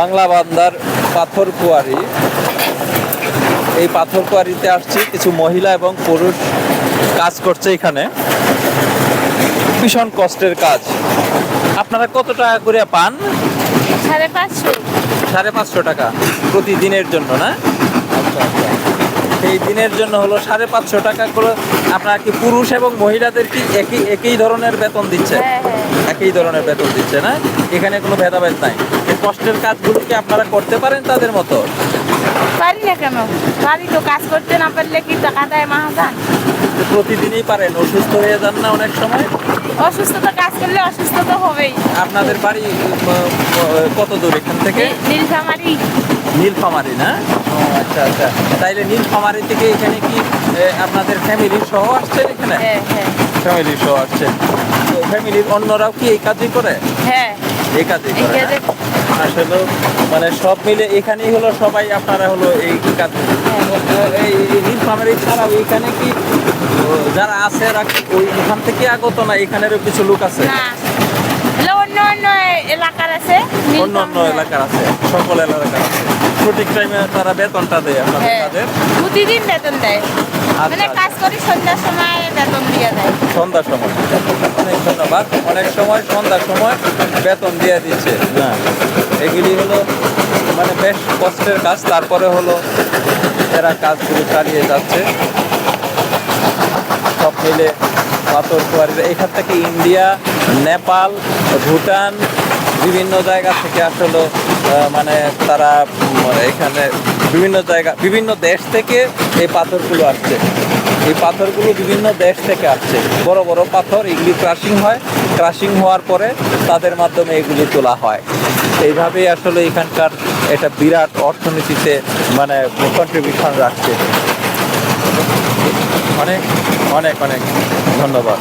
বাংলা বান্দার পাথর কুয়ারি। এই পাথর কুয়ারিতে আসছি কিছু মহিলা এবং পুরুষ কাজ করছে এখানে। ভীষণ কষ্টের কাজ। আপনারা কত টাকা করে পান? সাড়ে পাঁচশো। সাড়ে পাঁচশো টাকা প্রতিদিনের জন্য না? আচ্ছা আচ্ছা। সেই দিনের জন্য হলো সাড়ে পাঁচশো টাকা করে আপনারা কি পুরুষ এবং মহিলাদের কি একই একই ধরনের বেতন দিচ্ছে? হ্যাঁ হ্যাঁ। একই ধরনের বেতন দিচ্ছে না? এখানে কোনো ভেদাভেদ নাই? এই কষ্টের কাজগুলো কি আপনারা করতে পারেন তাদের মতো? পারি না কেন? পারি তো কাজ করতে না পারলে কি টাকা দেয় মাহাজান প্রতিদিনই পারেন অসুস্থ হয়ে যান না অনেক সময়? অসুস্থ তো কাজ করলে অসুস্থ তো হবেই। আপনাদের বাড়ি কত দূর এখান থেকে? নীলফামারি। নীলফামারি না? আচ্ছা আচ্ছা। তাইলে নীলফামারি থেকে এখানে কি আপনাদের ফ্যামিলি সহ আসছেন এখানে? হ্যাঁ হ্যাঁ। ফ্যামিলি সহ আসছেন। ফ্যামিলির অন্যরাও কি এই কাজই করে? হ্যাঁ। এই? কাজে আসলে মানে সব মিলে এখানেই হলো সবাই আপনারা হলো এই কাজ এই এই নীলফামারি ছাড়াও এখানে কি যারা আছে ওই এখান থেকে আগত না এখানেরও কিছু লোক আছে? অন্য অন্য এলাকার আছে অন্য অন্য এলাকার আছে সকল এলাকার আছে। সঠিক টাইমে তারা বেতনটা দেয় আপনাদের হ্যাঁ কাজের? প্রতিদিন বেতন দেয়। মানে আচ্ছা। কাজ করি সন্ধ্যার সময় বেতন দিয়ে দেয়। সন্ধ্যার সময়। অনেক ধন্যবাদ। অনেক সময় সন্ধ্যার সময় বেতন দিয়ে দিচ্ছে। হ্যাঁ। এগুলি হলো মানে বেশ কষ্টের কাজ। তারপরে হলো এরা কাজগুলো চালিয়ে যাচ্ছে। সব মিলে পাথর কুয়ারিরা এখান থেকে ইন্ডিয়া নেপাল ভুটান বিভিন্ন জায়গা থেকে আসলে মানে তারা এখানে বিভিন্ন জায়গা, বিভিন্ন দেশ থেকে এই পাথরগুলো আসছে। এই পাথরগুলো বিভিন্ন দেশ থেকে আসছে। বড় বড় পাথর, এগুলি ক্রাশিং হয়। ক্রাশিং হওয়ার পরে তাদের মাধ্যমে এগুলি তোলা হয়। এইভাবেই আসলে এখানকার এটা বিরাট অর্থনীতিতে মানে কন্ট্রিবিউশন রাখছে। অনেক অনেক অনেক ধন্যবাদ।